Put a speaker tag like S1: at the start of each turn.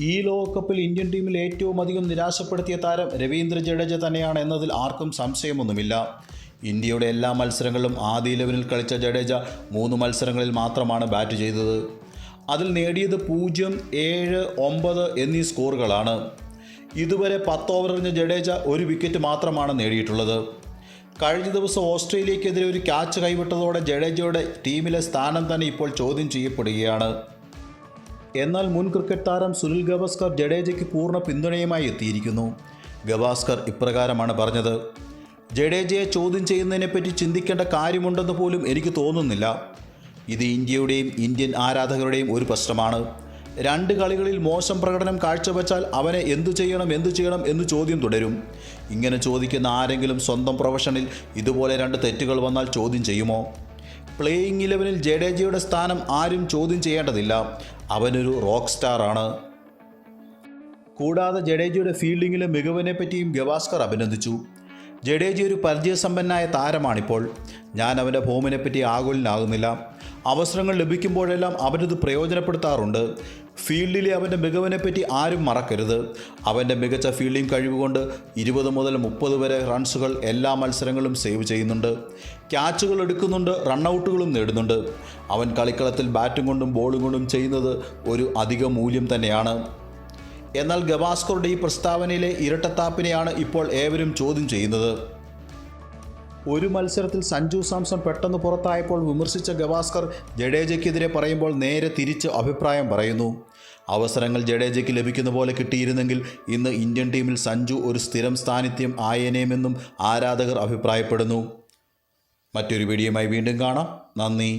S1: ഈ ലോകകപ്പിൽ ഇന്ത്യൻ ടീമിൽ ഏറ്റവും അധികം നിരാശപ്പെടുത്തിയ താരം രവീന്ദ്ര ജഡേജ തന്നെയാണ് എന്നതിൽ ആർക്കും സംശയമൊന്നുമില്ല. ഇന്ത്യയുടെ എല്ലാ മത്സരങ്ങളിലും ആദ്യ ഇലവനിൽ കളിച്ച ജഡേജ മൂന്ന് മത്സരങ്ങളിൽ മാത്രമാണ് ബാറ്റ് ചെയ്തത്. അതിൽ നേടിയത് പൂജ്യം ഏഴ് ഒമ്പത് എന്നീ സ്കോറുകളാണ്. ഇതുവരെ പത്ത് ഓവറിഞ്ഞ ജഡേജ ഒരു വിക്കറ്റ് മാത്രമാണ് നേടിയിട്ടുള്ളത്. കഴിഞ്ഞ ദിവസം ഓസ്ട്രേലിയക്കെതിരെ ഒരു ക്യാച്ച് കൈവിട്ടതോടെ ജഡേജയുടെ ടീമിലെ സ്ഥാനം തന്നെ ഇപ്പോൾ ചോദ്യം ചെയ്യപ്പെടുകയാണ്. എന്നാൽ മുൻ ക്രിക്കറ്റ് താരം സുനിൽ ഗവാസ്കർ ജഡേജയ്ക്ക് പൂർണ പിന്തുണയുമായി എത്തിയിരിക്കുന്നു. ഗവാസ്കർ ഇപ്രകാരമാണ് പറഞ്ഞത്. ജഡേജയെ ചോദ്യം ചെയ്യുന്നതിനെപ്പറ്റി ചിന്തിക്കേണ്ട കാര്യമുണ്ടെന്ന് പോലും എനിക്ക് തോന്നുന്നില്ല. ഇത് ഇന്ത്യയുടെയും ഇന്ത്യൻ ആരാധകരുടെയും ഒരു പ്രശ്നമാണ്. രണ്ട് കളികളിൽ മോശം പ്രകടനം കാഴ്ചവെച്ചാൽ അവനെ എന്തു ചെയ്യണം എന്തു ചെയ്യണം എന്ന് ചോദ്യം തുടരും. ഇങ്ങനെ ചോദിക്കുന്ന ആരെങ്കിലും സ്വന്തം പ്രൊഫഷനിൽ ഇതുപോലെ രണ്ട് തെറ്റുകൾ വന്നാൽ ചോദ്യം ചെയ്യുമോ? പ്ലേയിങ് ഇലവനിൽ ജഡേജയുടെ സ്ഥാനം ആരും ചോദ്യം ചെയ്യേണ്ടതില്ല. അവനൊരു റോക്ക് സ്റ്റാർ ആണ് കൂടാതെ ജഡേജയുടെ ഫീൽഡിങ്ങിലെ മികവിനെ പറ്റിയും ഗവാസ്കർ അഭിനന്ദിച്ചു. ജഡേജ ഒരു പരിചയസമ്പന്നായ താരമാണിപ്പോൾ. ഞാൻ അവന്റെ ഭൂമിനെപ്പറ്റി പറ്റി ആകുലനാകുന്നില്ല. അവസരങ്ങൾ ലഭിക്കുമ്പോഴെല്ലാം അവനത് പ്രയോജനപ്പെടുത്താറുണ്ട്. ഫീൽഡിലെ അവന്റെ മികവിനെപ്പറ്റി ആരും മറക്കരുത്. അവന്റെ മികച്ച ഫീൽഡിംഗ് കഴിവുകൊണ്ട് ഇരുപത് മുതൽ മുപ്പത് വരെ റൺസുകൾ എല്ലാ മത്സരങ്ങളും സേവ് ചെയ്യുന്നുണ്ട്. ക്യാച്ചുകൾ എടുക്കുന്നുണ്ട് റണ്ണൗട്ടുകളും നേടുന്നുണ്ട്. അവൻ കളിക്കളത്തിൽ ബാറ്റും കൊണ്ടും ബോളും കൊണ്ടും ചെയ്യുന്നത് ഒരു അധിക മൂല്യം തന്നെയാണ്. എന്നാൽ ഗവാസ്കറുടെ ഈ പ്രസ്താവനയിലെ ഇരട്ടത്താപ്പിനെയാണ് ഇപ്പോൾ ഏവരും ചോദ്യം ചെയ്യുന്നത്. ഒരു മത്സരത്തിൽ സഞ്ജു സാംസൺ പെട്ടെന്ന് പുറത്തായപ്പോൾ വിമർശിച്ച ഗവാസ്കർ ജഡേജയ്ക്കെതിരെ പറയുമ്പോൾ നേരെ തിരിച്ച് അഭിപ്രായം പറയുന്നു. അവസരങ്ങൾ ജഡേജയ്ക്ക് ലഭിക്കുന്ന പോലെ കിട്ടിയിരുന്നെങ്കിൽ ഇന്ന് ഇന്ത്യൻ ടീമിൽ സഞ്ജു ഒരു സ്ഥിരം സ്ഥാനിത്യം ആയേനേമെന്നും ആരാധകർ അഭിപ്രായപ്പെടുന്നു. മറ്റൊരു വീഡിയോയുമായി വീണ്ടും കാണാം. നന്ദി.